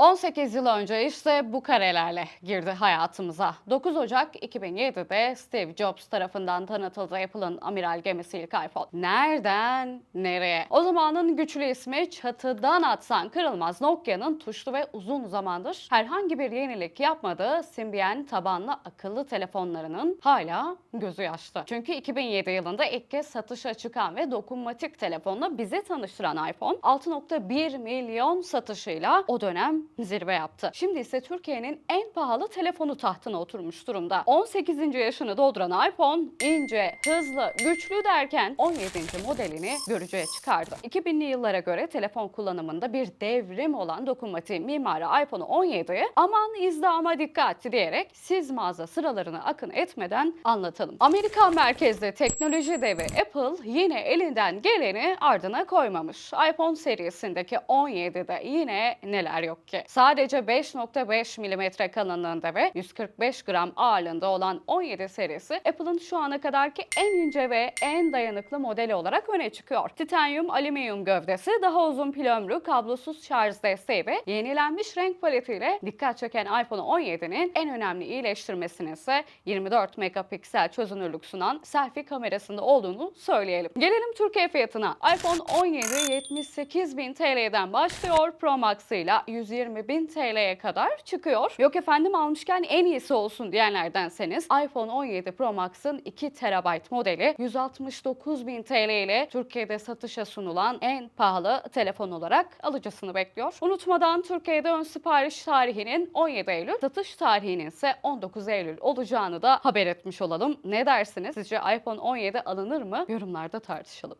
18 yıl önce işte bu karelerle girdi hayatımıza. 9 Ocak 2007'de Steve Jobs tarafından tanıtıldı Apple'ın amiral gemisi ilk iPhone. Nereden nereye? O zamanın güçlü ismi çatıdan atsan kırılmaz Nokia'nın tuşlu ve uzun zamandır herhangi bir yenilik yapmadığı Symbian tabanlı akıllı telefonlarının hala gözü yaşlı. Çünkü 2007 yılında ilk kez satışa çıkan ve dokunmatik telefonla bizi tanıştıran iPhone 6.1 milyon satışıyla o dönem zirve yaptı. Şimdi ise Türkiye'nin en pahalı telefonu tahtına oturmuş durumda. 18. yaşını dolduran iPhone ince, hızlı, güçlü derken 17. modelini görücüye çıkardı. 2000'li yıllara göre telefon kullanımında bir devrim olan dokunmatik mimarı iPhone 17'yi aman izdama dikkat diyerek siz mağaza sıralarını akın etmeden anlatalım. Amerika merkezli teknoloji devi Apple yine elinden geleni ardına koymamış. iPhone serisindeki 17'de yine neler yok ki? Sadece 5.5 mm kalınlığında ve 145 gram ağırlığında olan 17 serisi Apple'ın şu ana kadarki en ince ve en dayanıklı modeli olarak öne çıkıyor. Titanyum alüminyum gövdesi, daha uzun pil ömrü, kablosuz şarj desteği ve yenilenmiş renk paletiyle dikkat çeken iPhone 17'nin en önemli iyileştirmesinin ise 24 megapiksel çözünürlük sunan selfie kamerasında olduğunu söyleyelim. Gelelim Türkiye fiyatına. iPhone 17 78.000 TL'den başlıyor. Pro Max ile 120.000 TL'ye kadar çıkıyor. Yok efendim almışken en iyisi olsun diyenlerdenseniz iPhone 17 Pro Max'ın 2 TB modeli 169.000 TL ile Türkiye'de satışa sunulan en pahalı telefon olarak alıcısını bekliyor. Unutmadan Türkiye'de ön sipariş tarihinin 17 Eylül, satış tarihinin ise 19 Eylül olacağını da haber etmiş olalım. Ne dersiniz? Sizce iPhone 17 alınır mı? Yorumlarda tartışalım.